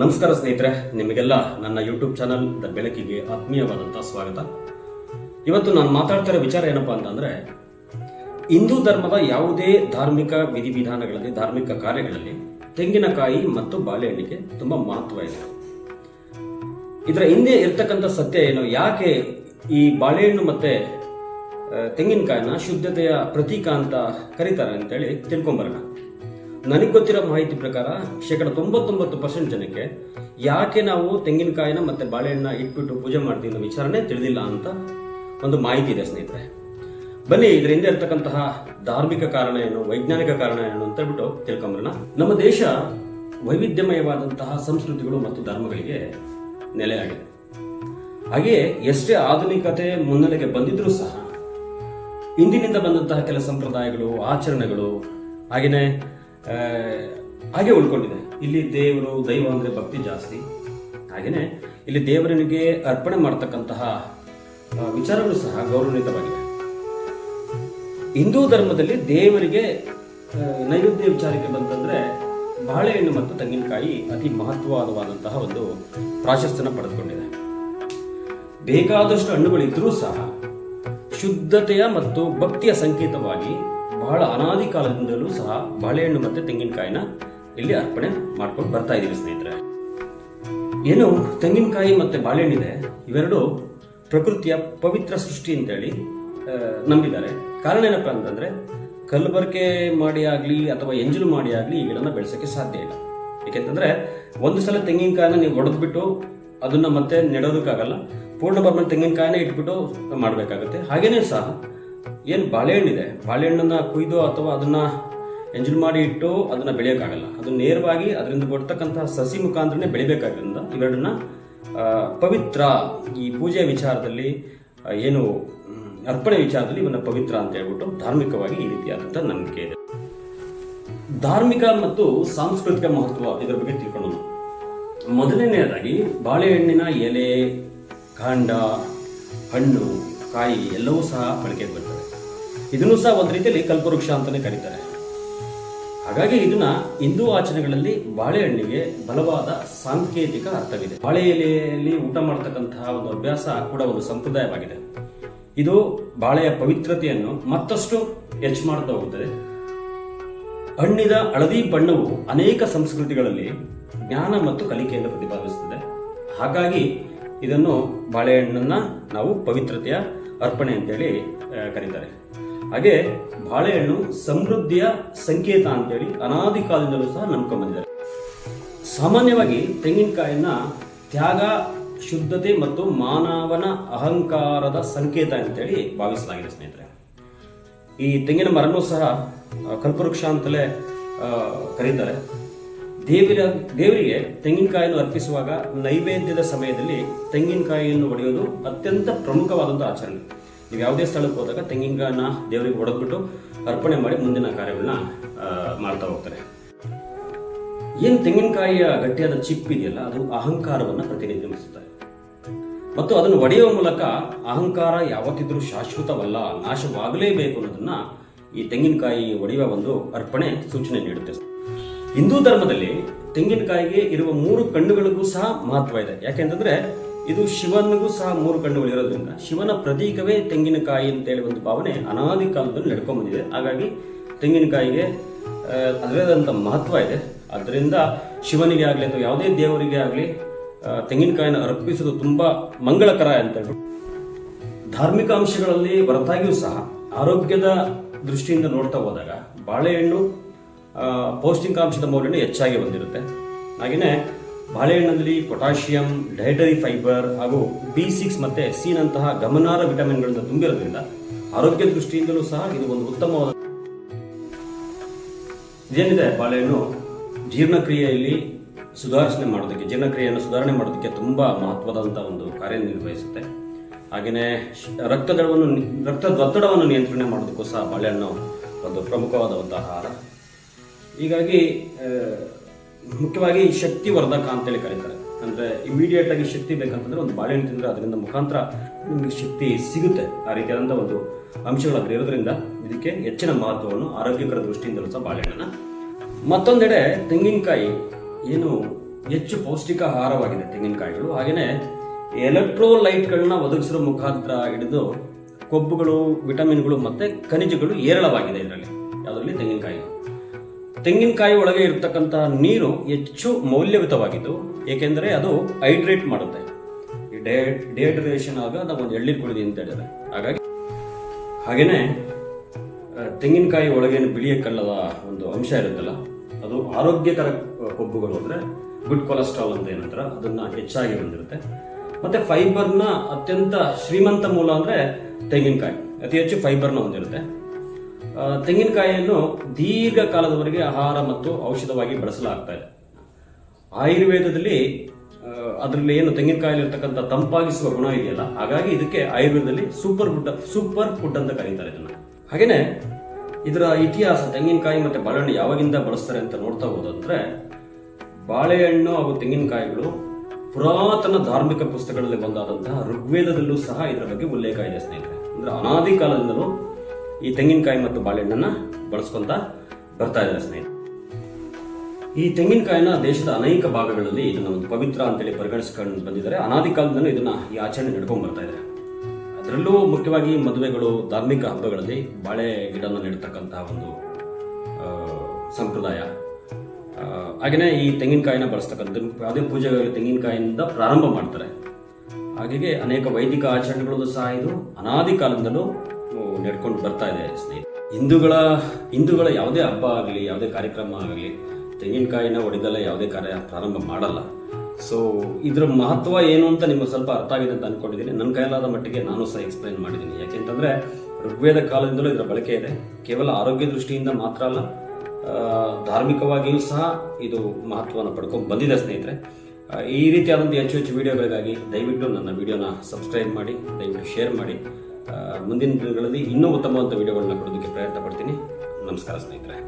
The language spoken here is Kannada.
ನಮಸ್ಕಾರ ಸ್ನೇಹಿತರೆ, ನಿಮಗೆಲ್ಲ ನನ್ನ ಯೂಟ್ಯೂಬ್ ಚಾನಲ್ ದ ಬೆಳಕಿಗೆ ಆತ್ಮೀಯವಾದಂತಹ ಸ್ವಾಗತ. ಇವತ್ತು ನಾನು ಮಾತಾಡ್ತಿರೋ ವಿಚಾರ ಏನಪ್ಪಾ ಅಂತಂದ್ರೆ, ಹಿಂದೂ ಧರ್ಮದ ಯಾವುದೇ ಧಾರ್ಮಿಕ ವಿಧಿವಿಧಾನಗಳಲ್ಲಿ, ಧಾರ್ಮಿಕ ಕಾರ್ಯಗಳಲ್ಲಿ ತೆಂಗಿನಕಾಯಿ ಮತ್ತು ಬಾಳೆಹಣ್ಣಿಗೆ ತುಂಬಾ ಮಹತ್ವ ಇದೆ. ಇದರ ಹಿಂದೆ ಇರ್ತಕ್ಕಂಥ ಸತ್ಯ ಏನು? ಯಾಕೆ ಈ ಬಾಳೆಹಣ್ಣು ಮತ್ತೆ ತೆಂಗಿನಕಾಯಿನ ಶುದ್ಧತೆಯ ಪ್ರತೀಕ ಅಂತ ಕರೀತಾರೆ ಅಂತೇಳಿ ತಿಳ್ಕೊಂಬರೋಣ. ನನಗೆ ಗೊತ್ತಿರೋ ಮಾಹಿತಿ ಪ್ರಕಾರ ಶೇಕಡ ತೊಂಬತ್ತೊಂಬತ್ತು ಪರ್ಸೆಂಟ್ ಜನಕ್ಕೆ ಯಾಕೆ ನಾವು ತೆಂಗಿನಕಾಯಿನ ಮತ್ತೆ ಬಾಳೆಹಣ್ಣ ಇಟ್ಬಿಟ್ಟು ಪೂಜೆ ಮಾಡ್ತೀವಿ ಅನ್ನೋ ವಿಚಾರನೇ ತಿಳಿದಿಲ್ಲ ಅಂತ ಒಂದು ಮಾಹಿತಿ ಇದೆ ಸ್ನೇಹಿತರೆ. ಬನ್ನಿ, ಇದರ ಹಿಂದೆ ಇರ್ತಕ್ಕಂತಹ ಧಾರ್ಮಿಕ ಕಾರಣ ಏನು, ವೈಜ್ಞಾನಿಕ ಕಾರಣ ಏನು ಅಂತ ಹೇಳ್ಬಿಟ್ಟು ತಿಳ್ಕೊಂಬರೋಣ. ನಮ್ಮ ದೇಶ ವೈವಿಧ್ಯಮಯವಾದಂತಹ ಸಂಸ್ಕೃತಿಗಳು ಮತ್ತು ಧರ್ಮಗಳಿಗೆ ನೆಲೆಯಾಗಿದೆ ಹಾಗೆಯೇ ಎಷ್ಟೇ ಆಧುನಿಕತೆ ಮುನ್ನೆಲೆಗೆ ಬಂದಿದ್ರೂ ಸಹ ಇಂದಿನಿಂದ ಬಂದಂತಹ ಕೆಲ ಸಂಪ್ರದಾಯಗಳು, ಆಚರಣೆಗಳು ಹಾಗೆಯೇ ಹಾಗೆ ಉಳ್ಕೊಂಡಿದೆ. ಇಲ್ಲಿ ದೇವರು ದೈವ ಅಂದರೆ ಭಕ್ತಿ ಜಾಸ್ತಿ. ಹಾಗೆಯೇ ಇಲ್ಲಿ ದೇವರನಿಗೆ ಅರ್ಪಣೆ ಮಾಡ್ತಕ್ಕಂತಹ ವಿಚಾರಗಳು ಸಹ ಗೌರವಾನ್ವಿತವಾಗಿವೆ ಹಿಂದೂ ಧರ್ಮದಲ್ಲಿ ದೇವರಿಗೆ ನೈವೇದ್ಯ ವಿಚಾರಕ್ಕೆ ಬಂತಂದ್ರೆ ಬಾಳೆಹಣ್ಣು ಮತ್ತು ತೆಂಗಿನಕಾಯಿ ಅತಿ ಮಹತ್ವವಾದವಾದಂತಹ ಒಂದು ಪ್ರಾಶಸ್ತ್ಯನ ಪಡೆದುಕೊಂಡಿದೆ. ಬೇಕಾದಷ್ಟು ಹಣ್ಣುಗಳಿದ್ರೂ ಸಹ ಶುದ್ಧತೆಯ ಮತ್ತು ಭಕ್ತಿಯ ಸಂಕೇತವಾಗಿ ಬಹಳ ಅನಾದಿ ಕಾಲದಿಂದಲೂ ಸಹ ಬಾಳೆಹಣ್ಣು ಮತ್ತು ತೆಂಗಿನಕಾಯಿನ ಇಲ್ಲಿ ಅರ್ಪಣೆ ಮಾಡ್ಕೊಂಡು ಬರ್ತಾ ಇದ್ದೀವಿ ಸ್ನೇಹಿತರೆ. ಏನು ತೆಂಗಿನಕಾಯಿ ಮತ್ತು ಬಾಳೆಹಣ್ಣಿದೆ, ಇವೆರಡು ಪ್ರಕೃತಿಯ ಪವಿತ್ರ ಸೃಷ್ಟಿ ಅಂತೇಳಿ ನಂಬಿದ್ದಾರೆ. ಕಾರಣ ಏನಪ್ಪ ಅಂತಂದರೆ, ಕಲ್ಬರ್ಕೆ ಮಾಡಿ ಆಗಲಿ ಅಥವಾ ಎಂಜಲು ಮಾಡಿ ಆಗಲಿ ಗಿಡನ ಬೆಳೆಸೋಕ್ಕೆ ಸಾಧ್ಯ ಇಲ್ಲ. ಏಕೆಂತಂದರೆ, ಒಂದು ಸಲ ತೆಂಗಿನಕಾಯಿನ ನೀವು ಹೊಡೆದ್ಬಿಟ್ಟು ಅದನ್ನು ಮತ್ತೆ ನೆಡೋದಕ್ಕಾಗಲ್ಲ ಪೂರ್ಣ ಬರ್ಮನ್ ತೆಂಗಿನಕಾಯಿನ ಇಟ್ಬಿಟ್ಟು ಮಾಡಬೇಕಾಗುತ್ತೆ. ಹಾಗೇನೇ ಸಹ ಏನು ಬಾಳೆಹಣ್ಣಿದೆ? ಬಾಳೆಹಣ್ಣನ್ನ ಕುಯ್ದು ಅಥವಾ ಅದನ್ನ ಎಂಜಲ್ ಮಾಡಿ ಇಟ್ಟು ಅದನ್ನ ಬೆಳೆಯೋಕ್ಕಾಗಲ್ಲ ಅದು ನೇರವಾಗಿ ಅದರಿಂದ ಬರ್ತಕ್ಕಂತಹ ಸಸಿ ಮುಖಾಂತರನೇ ಬೆಳಿಬೇಕಾದ್ರಿಂದ ಇವೆರಡನ್ನ ಪವಿತ್ರ ಈ ಪೂಜೆ ವಿಚಾರದಲ್ಲಿ ಏನು ಅರ್ಪಣೆ ವಿಚಾರದಲ್ಲಿ ಇವನ್ನ ಪವಿತ್ರ ಅಂತ ಹೇಳ್ಬಿಟ್ಟು ಧಾರ್ಮಿಕವಾಗಿ ಈ ರೀತಿಯಾದಂಥ ನಂಬಿಕೆ ಇದೆ. ಧಾರ್ಮಿಕ ಮತ್ತು ಸಾಂಸ್ಕೃತಿಕ ಮಹತ್ವ ಇದರ ಬಗ್ಗೆ ತಿಳ್ಕೊಳ್ಳೋಣ. ಮೊದಲನೆಯದಾಗಿ ಬಾಳೆಹಣ್ಣಿನ ಎಲೆ, ಕಾಂಡ, ಹಣ್ಣು, ಕಾಯಿ ಎಲ್ಲವೂ ಸಹ ಬಳಕೆಗೆ ಬರ್ತದೆ ಇದನ್ನು ಸಹ ಒಂದು ರೀತಿಯಲ್ಲಿ ಕಲ್ಪವೃಕ್ಷ ಅಂತಲೇ ಕರೀತಾರೆ. ಹಾಗಾಗಿ ಇದನ್ನ ಹಿಂದೂ ಆಚರಣೆಗಳಲ್ಲಿ ಬಾಳೆಹಣ್ಣಿಗೆ ಬಲವಾದ ಸಾಂಕೇತಿಕ ಅರ್ಥವಿದೆ. ಬಾಳೆ ಎಲೆಯಲ್ಲಿ ಊಟ ಮಾಡತಕ್ಕಂತಹ ಒಂದು ಅಭ್ಯಾಸ ಕೂಡ ಒಂದು ಸಂಪ್ರದಾಯವಾಗಿದೆ. ಇದು ಬಾಳೆಯ ಪವಿತ್ರತೆಯನ್ನು ಮತ್ತಷ್ಟು ಹೆಚ್ಚು ಮಾಡ್ತಾ ಹೋಗುತ್ತದೆ ಹಣ್ಣಿನ ಹಳದಿ ಬಣ್ಣವು ಅನೇಕ ಸಂಸ್ಕೃತಿಗಳಲ್ಲಿ ಜ್ಞಾನ ಮತ್ತು ಕಲಿಕೆಯನ್ನು ಪ್ರತಿಪಾದಿಸುತ್ತದೆ. ಹಾಗಾಗಿ ಇದನ್ನು ಬಾಳೆಹಣ್ಣನ್ನ ನಾವು ಪವಿತ್ರತೆಯ ಅರ್ಪಣೆ ಅಂತೇಳಿ ಕರೀತಾರೆ. ಹಾಗೆ ಬಾಳೆಹಣ್ಣು ಸಮೃದ್ಧಿಯ ಸಂಕೇತ ಅಂತೇಳಿ ಅನಾದಿ ಕಾಲದಿಂದಲೂ ಸಹ ನಂಬ್ಕೊಂಡ್ಬಂದಿದ್ದಾರೆ ಸಾಮಾನ್ಯವಾಗಿ ತೆಂಗಿನಕಾಯಿನ ತ್ಯಾಗ, ಶುದ್ಧತೆ ಮತ್ತು ಮಾನವನ ಅಹಂಕಾರದ ಸಂಕೇತ ಅಂತೇಳಿ ಭಾವಿಸಲಾಗಿದೆ ಸ್ನೇಹಿತರೆ. ಈ ತೆಂಗಿನ ಮರನೂ ಸಹ ಕಲ್ಪವೃಕ್ಷ ಅಂತಲೇ ಕರೀತಾರೆ. ದೇವಿರ, ದೇವರಿಗೆ ತೆಂಗಿನಕಾಯಿಯನ್ನು ಅರ್ಪಿಸುವಾಗ ನೈವೇದ್ಯದ ಸಮಯದಲ್ಲಿ ತೆಂಗಿನಕಾಯಿಯನ್ನು ಒಡೆಯೋದು ಅತ್ಯಂತ ಪ್ರಮುಖವಾದಂಥ ಆಚರಣೆ. ನೀವು ಯಾವುದೇ ಸ್ಥಳಕ್ಕೆ ಹೋದಾಗ ತೆಂಗಿನಕಾಯನ್ನ ದೇವರಿಗೆ ಹೊಡೆದ್ಬಿಟ್ಟು ಅರ್ಪಣೆ ಮಾಡಿ ಮುಂದಿನ ಕಾರ್ಯಗಳನ್ನ ಮಾಡ್ತಾ ಹೋಗ್ತಾರೆ. ಏನು ತೆಂಗಿನಕಾಯಿಯ ಗಟ್ಟಿಯಾದ ಚಿಪ್ ಇದೆಯಲ್ಲ, ಅದು ಅಹಂಕಾರವನ್ನು ಪ್ರತಿನಿಧಿಸುತ್ತದೆ. ಮತ್ತು ಅದನ್ನು ಒಡೆಯುವ ಮೂಲಕ ಅಹಂಕಾರ ಯಾವತ್ತಿದ್ರೂ ಶಾಶ್ವತವಲ್ಲ, ನಾಶವಾಗಲೇಬೇಕು ಅನ್ನೋದನ್ನ ಈ ತೆಂಗಿನಕಾಯಿ ಒಡೆಯುವ ಒಂದು ಅರ್ಪಣೆ ಸೂಚನೆ ನೀಡುತ್ತೆ. ಹಿಂದೂ ಧರ್ಮದಲ್ಲಿ ತೆಂಗಿನಕಾಯಿಗೆ ಇರುವ ಮೂರು ಕಣ್ಣುಗಳಿಗೂ ಸಹ ಮಹತ್ವ ಇದೆ. ಯಾಕೆಂತಂದ್ರೆ ಇದು ಶಿವನಿಗೂ ಸಹ ಮೂರು ಕಣ್ಣುಗಳು ಇರೋದ್ರಿಂದ ಶಿವನ ಪ್ರತೀಕವೇ ತೆಂಗಿನಕಾಯಿ ಅಂತೇಳಿ ಒಂದು ಭಾವನೆ ಅನಾದಿ ಕಾಲದಲ್ಲಿ ನಡ್ಕೊಂಡ್ಬಂದಿದೆ ಹಾಗಾಗಿ ತೆಂಗಿನಕಾಯಿಗೆ ಅದರದಂಥ ಮಹತ್ವ ಇದೆ. ಅದರಿಂದ ಶಿವನಿಗೆ ಆಗಲಿ ಅಥವಾ ಯಾವುದೇ ದೇವರಿಗೆ ಆಗಲಿ ತೆಂಗಿನಕಾಯಿನ ಅರ್ಪಿಸೋದು ತುಂಬ ಮಂಗಳಕರ ಅಂತ ಹೇಳಿ ಧಾರ್ಮಿಕ ಅಂಶಗಳಲ್ಲಿ ಹೊರತಾಗಿಯೂ ಸಹ ಆರೋಗ್ಯದ ದೃಷ್ಟಿಯಿಂದ ನೋಡ್ತಾ ಹೋದಾಗ ಬಾಳೆಹಣ್ಣು ಪೌಷ್ಟಿಕಾಂಶದ ಮೌಲ್ಯನು ಹೆಚ್ಚಾಗಿ ಬಂದಿರುತ್ತೆ. ಹಾಗೆಯೇ ಬಾಳೆಹಣ್ಣಲ್ಲಿ ಪೊಟ್ಯಾಷಿಯಂ, ಡೈಟರಿ ಫೈಬರ್ ಹಾಗೂ ಬಿ ಸಿಕ್ಸ್ ಮತ್ತೆ ಸಿ ನಂತಹ ಗಮನಾರ್ಹ ವಿಟಮಿನ್ಗಳಿಂದ ತುಂಬಿರೋದ್ರಿಂದ ಆರೋಗ್ಯ ದೃಷ್ಟಿಯಿಂದಲೂ ಸಹ ಇದು ಒಂದು ಉತ್ತಮವಾದ ಇದೇನಿದೆ ಬಾಳೆಹಣ್ಣು? ಜೀರ್ಣಕ್ರಿಯೆಯಲ್ಲಿ ಸುಧಾರಿಸಣೆ ಮಾಡೋದಕ್ಕೆ, ಜೀರ್ಣಕ್ರಿಯೆಯನ್ನು ಸುಧಾರಣೆ ಮಾಡೋದಕ್ಕೆ ತುಂಬಾ ಮಹತ್ವದಂತ ಒಂದು ಕಾರ್ಯನಿರ್ವಹಿಸುತ್ತೆ ಹಾಗೆಯೇ ರಕ್ತದಳವನ್ನು ರಕ್ತದ ರಕ್ತದೊತ್ತಡವನ್ನು ನಿಯಂತ್ರಣೆ ಮಾಡೋದಕ್ಕೂ ಸಹ ಬಾಳೆಹಣ್ಣು ಒಂದು ಪ್ರಮುಖವಾದಂಥ ಆಹಾರ. ಹೀಗಾಗಿ ಮುಖ್ಯವಾಗಿ ಶಕ್ತಿವರ್ಧಕ ಅಂತೇಳಿ ಕರೀತಾರೆ. ಅಂದರೆ ಇಮಿಡಿಯೇಟ್ ಆಗಿ ಶಕ್ತಿ ಬೇಕಂತಂದ್ರೆ ಒಂದು ಬಾಳೆಹಣ್ಣು ತಿಂದರೆ ಅದರಿಂದ ಮುಖಾಂತರ ನಿಮಗೆ ಶಕ್ತಿ ಸಿಗುತ್ತೆ ಆ ರೀತಿಯಾದಂಥ ಒಂದು ಅಂಶಗಳು ಇರೋದ್ರಿಂದ ಇದಕ್ಕೆ ಹೆಚ್ಚಿನ ಮಹತ್ವವನ್ನು ಆರೋಗ್ಯಕರ ದೃಷ್ಟಿಯಿಂದಲೂ ಸಹ ಬಾಳೆಹಣ್ಣನ್ನು. ಮತ್ತೊಂದೆಡೆ ತೆಂಗಿನಕಾಯಿ ಏನು ಹೆಚ್ಚು ಪೌಷ್ಟಿಕ ಆಹಾರವಾಗಿದೆ ತೆಂಗಿನಕಾಯಿಗಳು. ಹಾಗೆಯೇ ಎಲೆಕ್ಟ್ರೋಲೈಟ್ಗಳನ್ನ ಒದಗಿಸಿರೋ ಮುಖಾಂತರ ಹಿಡಿದು ಕೊಬ್ಬುಗಳು, ವಿಟಮಿನ್ಗಳು ಮತ್ತು ಖನಿಜಗಳು ಹೇರಳವಾಗಿದೆ ಇದರಲ್ಲಿ. ಯಾವುದರಲ್ಲಿ? ತೆಂಗಿನಕಾಯಿ. ತೆಂಗಿನಕಾಯಿ ಒಳಗೆ ಇರತಕ್ಕಂಥ ನೀರು ಹೆಚ್ಚು ಮೌಲ್ಯಯುತವಾಗಿದ್ದು, ಏಕೆಂದರೆ ಅದು ಹೈಡ್ರೇಟ್ ಮಾಡುತ್ತೆ. ಈ ಡೇ, ಡಿಹೈಡ್ರೇಷನ್ ಆಗ ನಾವು ಒಂದು ಎಳ್ಳಿ ಕುಡಿದಿ ಅಂತ ಹೇಳಿದ್ರೆ ಹಾಗಾಗಿ ಹಾಗೆಯೇ ತೆಂಗಿನಕಾಯಿ ಒಳಗೇನು ಬಿಳಿಯ ಕಲ್ಲದ ಒಂದು ಅಂಶ ಇರುತ್ತಲ್ಲ, ಅದು ಆರೋಗ್ಯಕರ ಕೊಬ್ಬುಗಳು ಅಂದರೆ ಗುಡ್ ಕೊಲೆಸ್ಟ್ರಾಲ್ ಅಂತ ಏನಂತಾರ, ಅದನ್ನ ಹೆಚ್ಚಾಗಿ ಬಂದಿರುತ್ತೆ. ಮತ್ತೆ ಫೈಬರ್ನ ಅತ್ಯಂತ ಶ್ರೀಮಂತ ಮೂಲ ಅಂದ್ರೆ ತೆಂಗಿನಕಾಯಿ. ಅತಿ ಹೆಚ್ಚು ಫೈಬರ್ನ ಹೊಂದಿರುತ್ತೆ. ತೆಂಗಿನಕಾಯಿಯನ್ನು ದೀರ್ಘಕಾಲದವರೆಗೆ ಆಹಾರ ಮತ್ತು ಔಷಧವಾಗಿ ಬಳಸಲಾಗ್ತಾ ಇದೆ. ಆಯುರ್ವೇದದಲ್ಲಿ ಅದರಲ್ಲಿ ಏನು ತೆಂಗಿನಕಾಯಲ್ಲಿ ಇರ್ತಕ್ಕಂಥ ತಂಪಾಗಿಸುವ ಗುಣ ಇದೆಯಲ್ಲ, ಹಾಗಾಗಿ ಇದಕ್ಕೆ ಆಯುರ್ವೇದದಲ್ಲಿ ಸೂಪರ್ ಫುಡ್ ಸೂಪರ್ ಫುಡ್ ಅಂತ ಕರೀತಾರೆ ಇದನ್ನು. ಹಾಗೇನೆ, ಇದರ ಇತಿಹಾಸ, ತೆಂಗಿನಕಾಯಿ ಮತ್ತೆ ಬಾಳೆಹಣ್ಣು ಯಾವಾಗಿಂದ ಬಳಸ್ತಾರೆ ಅಂತ ನೋಡ್ತಾ ಹೋದಂದ್ರೆ ಬಾಳೆಹಣ್ಣು ಹಾಗೂ ತೆಂಗಿನಕಾಯಿಗಳು ಪುರಾತನ ಧಾರ್ಮಿಕ ಪುಸ್ತಕಗಳಲ್ಲಿ ಬಂದಾದಂತಹ ಋಗ್ವೇದದಲ್ಲೂ ಸಹ ಇದರ ಬಗ್ಗೆ ಉಲ್ಲೇಖ ಇದೆ ಸ್ನೇಹಿತರೆ. ಅಂದ್ರೆ ಅನಾದಿ ಕಾಲದಿಂದಲೂ ಈ ತೆಂಗಿನಕಾಯಿ ಮತ್ತು ಬಾಳೆಹಣ್ಣನ್ನು ಬಳಸ್ಕೊಂತ ಬರ್ತಾ ಇದ್ದಾರೆ ಸ್ನೇಹಿತರೆ. ಈ ತೆಂಗಿನಕಾಯಿನ ದೇಶದ ಅನೇಕ ಭಾಗಗಳಲ್ಲಿ ಇದನ್ನ ಒಂದು ಪವಿತ್ರ ಅಂತೇಳಿ ಪರಿಗಣಿಸ್ಕೊಂಡು ಬಂದಿದ್ದಾರೆ. ಅನಾದಿ ಕಾಲದಿಂದಲೂ ಇದನ್ನ ಈ ಆಚರಣೆ ನಡ್ಕೊಂಡು ಬರ್ತಾ ಇದ್ದಾರೆ ಅದರಲ್ಲೂ ಮುಖ್ಯವಾಗಿ ಮದುವೆಗಳು, ಧಾರ್ಮಿಕ ಹಬ್ಬಗಳಲ್ಲಿ ಬಾಳೆ ಗಿಡವನ್ನು ನೆಡ್ತಕ್ಕಂತಹ ಒಂದು ಸಂಪ್ರದಾಯ. ಹಾಗೆಯೇ ಈ ತೆಂಗಿನಕಾಯಿನ ಬಳಸ್ತಕ್ಕಂಥ ಯಾವುದೇ ಪೂಜೆಗಳಲ್ಲಿ ತೆಂಗಿನಕಾಯಿಯಿಂದ ಪ್ರಾರಂಭ ಮಾಡ್ತಾರೆ. ಹಾಗೆ ಅನೇಕ ವೈದಿಕ ಆಚರಣೆಗಳಲ್ಲೂ ಸಹ ಇದು ಅನಾದಿ ಕಾಲದಿಂದಲೂ ನಡ್ಕೊಂಡು ಬರ್ತಾ ಇದೆ ಸ್ನೇಹಿತರೆ. ಹಿಂದೂಗಳ ಹಿಂದೂಗಳ ಯಾವುದೇ ಹಬ್ಬ ಆಗಲಿ, ಯಾವುದೇ ಕಾರ್ಯಕ್ರಮ ಆಗಲಿ, ತೆಂಗಿನಕಾಯಿನ ಹೊಡೆದಲ್ಲ ಯಾವುದೇ ಕಾರ್ಯ ಪ್ರಾರಂಭ ಮಾಡಲ್ಲ. ಸೊ ಇದರ ಮಹತ್ವ ಏನು ಅಂತ ನಿಮಗೆ ಸ್ವಲ್ಪ ಅರ್ಥ ಆಗಿದೆ ಅಂತ ಅನ್ಕೊಂಡಿದ್ದೀನಿ. ನನ್ನ ಕೈಲಾದ ಮಟ್ಟಿಗೆ ನಾನು ಸಹ ಎಕ್ಸ್ಪ್ಲೈನ್ ಮಾಡಿದ್ದೀನಿ. ಯಾಕೆಂತಂದ್ರೆ, ಋಗ್ವೇದ ಕಾಲದಿಂದಲೂ ಇದರ ಬಳಕೆ ಇದೆ. ಕೇವಲ ಆರೋಗ್ಯ ದೃಷ್ಟಿಯಿಂದ ಮಾತ್ರ ಅಲ್ಲ ಧಾರ್ಮಿಕವಾಗಿಯೂ ಸಹ ಇದು ಮಹತ್ವವನ್ನು ಪಡ್ಕೊಂಡು ಬಂದಿದೆ ಸ್ನೇಹಿತರೆ. ಈ ರೀತಿಯಾದಂಥ ಹೆಚ್ಚು ಹೆಚ್ಚು ವಿಡಿಯೋಗಳಿಗಾಗಿ ದಯವಿಟ್ಟು ನನ್ನ ವಿಡಿಯೋನ ಸಬ್ಸ್ಕ್ರೈಬ್ ಮಾಡಿ, ದಯವಿಟ್ಟು ಶೇರ್ ಮಾಡಿ. ಮುಂದಿನ ದಿನಗಳಲ್ಲಿ ಇನ್ನೂ ಉತ್ತಮವಾದ ವಿಡಿಯೋಗಳನ್ನ ಕೊಡೋದಕ್ಕೆ ಪ್ರಯತ್ನ ಪಡ್ತೀನಿ. ನಮಸ್ಕಾರ ಸ್ನೇಹಿತರೆ.